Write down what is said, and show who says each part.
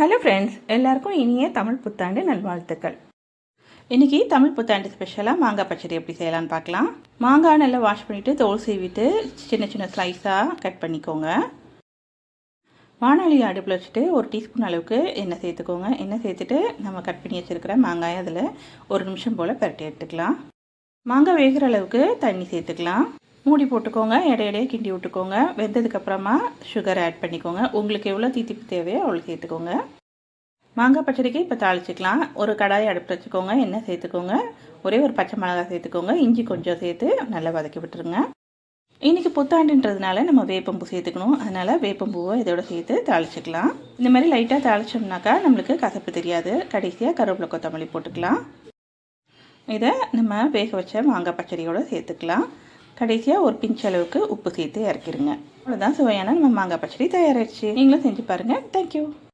Speaker 1: Hello friends எல்லாருக்கும் இனிய தமிழ் புத்தாண்டு நல்வாழ்த்துக்கள். இன்றைக்கி தமிழ் புத்தாண்டு ஸ்பெஷலாக மாங்காய் பச்சடி எப்படி செய்யலாம்னு பார்க்கலாம். மாங்காய் நல்லா வாஷ் பண்ணிவிட்டு தோல் சீவிட்டு சின்ன சின்ன ஸ்லைஸாக கட் பண்ணிக்கோங்க. வானொலி அடுப்பில் வச்சுட்டு ஒரு டீஸ்பூன் அளவுக்கு எண்ணெய் சேர்த்துக்கோங்க. எண்ணெய் சேர்த்துட்டு நம்ம கட் பண்ணி வச்சுருக்கிற மாங்காயை அதில் ஒரு நிமிஷம் போல் பரட்டி எடுத்துக்கலாம். மாங்காய் வேகிற அளவுக்கு தண்ணி சேர்த்துக்கலாம். மூடி போட்டுக்கோங்க இடையிடையே கிண்டி விட்டுக்கோங்க. வெந்ததுக்கப்புறமா சுகர் ஆட் பண்ணிக்கோங்க. உங்களுக்கு எவ்வளோ தீத்திப்பு தேவையோ அவ்வளோ சேர்த்துக்கோங்க மாங்காய் பச்சடிக்கு இப்போ தாளிச்சிக்கலாம். ஒரு கடாயை அடுப்பு வச்சுக்கோங்க எண்ணெய் சேர்த்துக்கோங்க. ஒரே ஒரு பச்சை மிளகாய் சேர்த்துக்கோங்க. இஞ்சி கொஞ்சம் சேர்த்து நல்லா வதக்கி விட்டுருங்க. இன்றைக்கி புத்தாண்டுன்றதுனால நம்ம வேப்பம்பூ சேர்த்துக்கணும். அதனால் வேப்பம்பூவை இதோட சேர்த்து தாளிச்சிக்கலாம். இந்த மாதிரி லைட்டாக தாளிச்சோம்னாக்கா நம்மளுக்கு கசப்பு தெரியாது. கடைசியாக கருவேப்பிலை கொத்தமல்லி போட்டுக்கலாம். இதை நம்ம வேக வச்ச மாங்காய் பச்சடியோடு சேர்த்துக்கலாம். கடைசியாக ஒரு பிஞ்ச் அளவுக்கு உப்பு சேர்த்து இறக்கிடுங்க அவ்வளோதான் சுவையான நம்ம மாங்காய் பச்சடி தயாராகிடுச்சு நீங்களும் செஞ்சு பாருங்கள் தேங்க்யூ